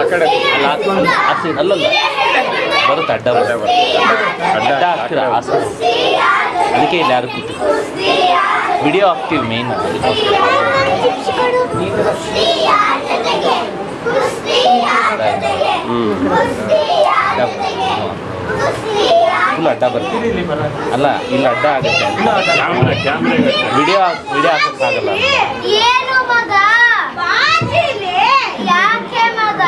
ಆ ಕಡೆ ಅಲ್ಲಲ್ಲ ಬರುತ್ತೆ ಅಡ್ಡ ಬರುತ್ತೆ. ಅಡ್ಡ ಹಾಕ್ತೀರ? ಅದಕ್ಕೆ ಇಲ್ಲಿ ಯಾರು ಕೂತು ವಿಡಿಯೋ ಹಾಕ್ತೀವಿ ಮೇನ್ ಫುಲ್ ಅಡ್ಡ ಬರ್ತೀವಿ ಅಲ್ಲ ಇಲ್ಲ ಅಡ್ಡ ಆಗುತ್ತೆ. ವಿಡಿಯೋ ವಿಡಿಯೋ ಹಾಕೋಕ್ಕಾಗಲ್ಲ. ಯಾಕೆ ಮಗ?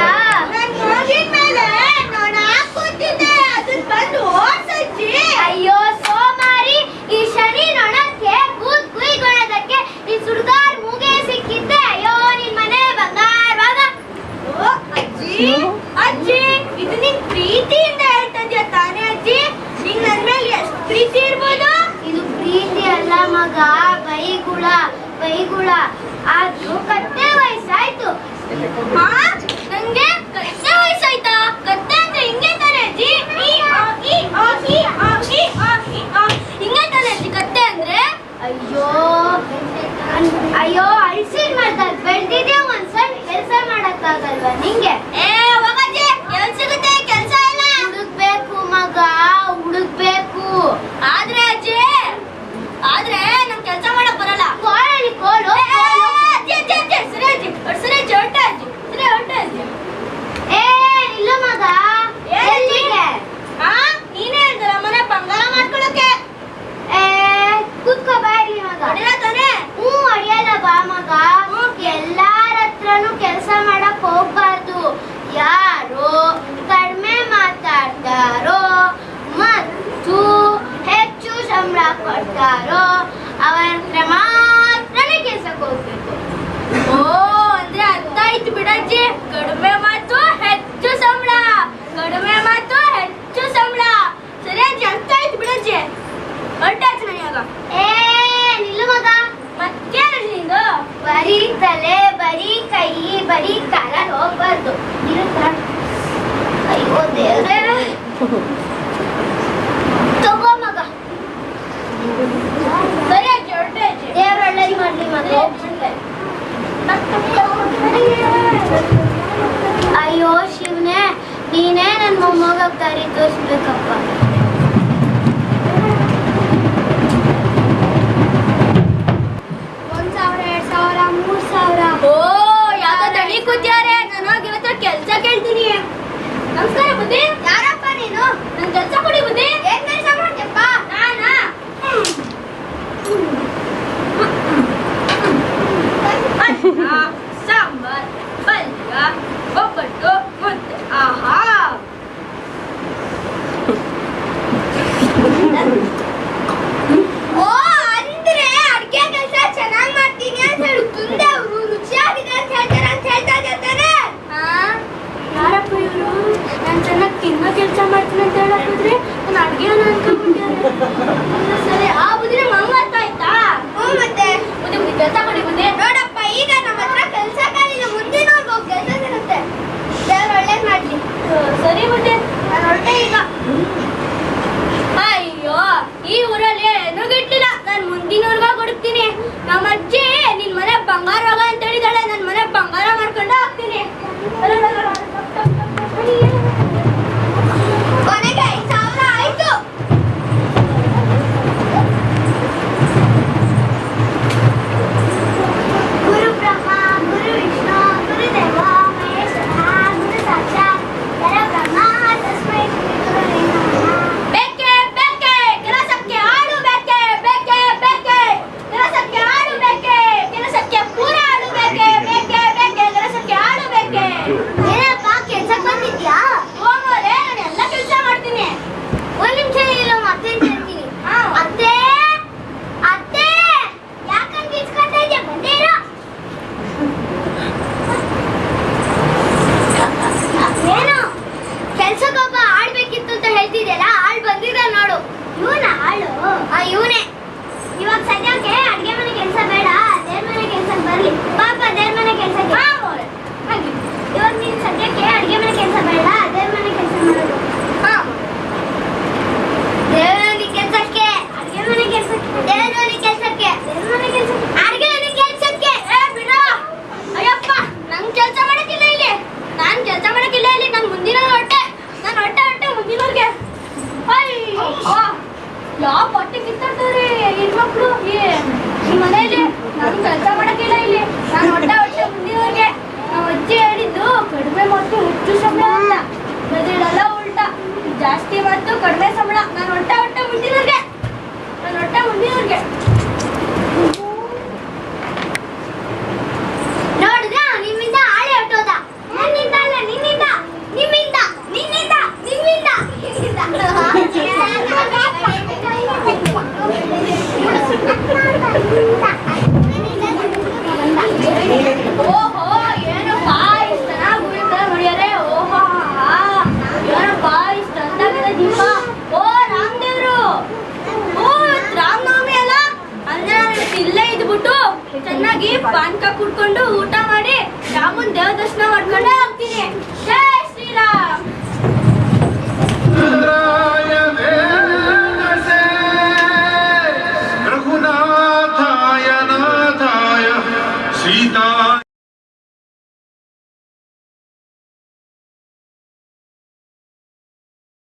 上がりは人間。ಬರೀ ತಲೆ, ಬರೀ ಕೈ, ಬರೀ ಕಾಲ ಹೋಗ್ಬಾರ್ದು ಅಯ್ಯೋ, ದೇವ್ರೆ. ತಗೋ ಮಗ. ಬರೀ ದೇವ್ರ ಒಳ್ಳೇದು ಮಾಡ್ಲಿ ಮಗ. ಅಯ್ಯೋ, ಶಿವನೇ, ನೀನೇ ನನ್ನ ಮೊಮ್ಮಗ ದಾರಿ ತೋರಿಸ್ಬೇಕಪ್ಪ. ನಮಸ್ಕಾರ ಬುದ್ಧಿ. ಯಾರಪ್ಪ ನೀನು? ನನ್ ಕೆಲಸ ಕೊಡಿ ಬುದ್ಧಿ.